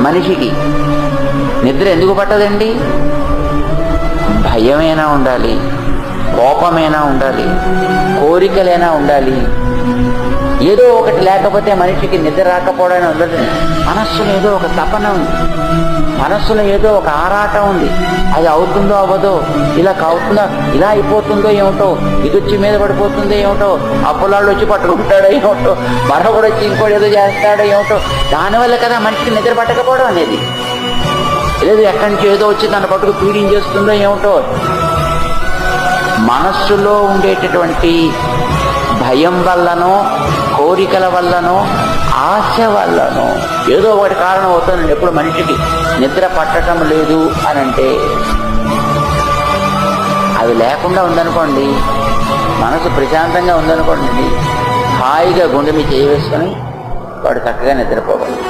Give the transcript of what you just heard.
మనిషికి. నిద్ర ఎందుకు పట్టదండి? భయమైనా ఉండాలి కోపమైనా ఉండాలి కోరికలైనా ఉండాలి. ఏదో ఒకటి లేకపోతే మనిషికి నిద్ర రాకపోవడం ఉండదు మనస్సులో ఏదో ఒక తపన ఉంది. మనస్సులో ఏదో ఒక ఆరాటం ఉంది. అది అవుతుందో అవ్వదో ఇలా అవుతుందో ఇలా అయిపోతుందో ఏమిటో ఇది వచ్చి మీద పడిపోతుందో ఏమిటో అప్పులాళ్ళు వచ్చి పట్టుకుంటాడో ఏమిటో మరొకడు వచ్చి ఇంకోటి ఏదో చేస్తాడో ఏమిటో దానివల్ల కదా మనిషికి నిద్ర పట్టకపోవడం అనేది. లేదు ఎక్కడి నుంచి ఏదో వచ్చి తన పట్టుకు పీడించేస్తుందో ఏమిటో. మనస్సులో ఉండేటటువంటి భయం వల్లనో కోరికల వల్లనో ఆశ వల్లనో. ఏదో ఒకటి కారణం అవుతుందండి ఎప్పుడు మనిషికి నిద్ర పట్టడం లేదు అని అంటే అది లేకుండా ఉందనుకోండి మనసు ప్రశాంతంగా ఉందనుకోండి హాయిగా గుండె మీద చేయవేసుకొని వాడు చక్కగా నిద్రపోవాలి.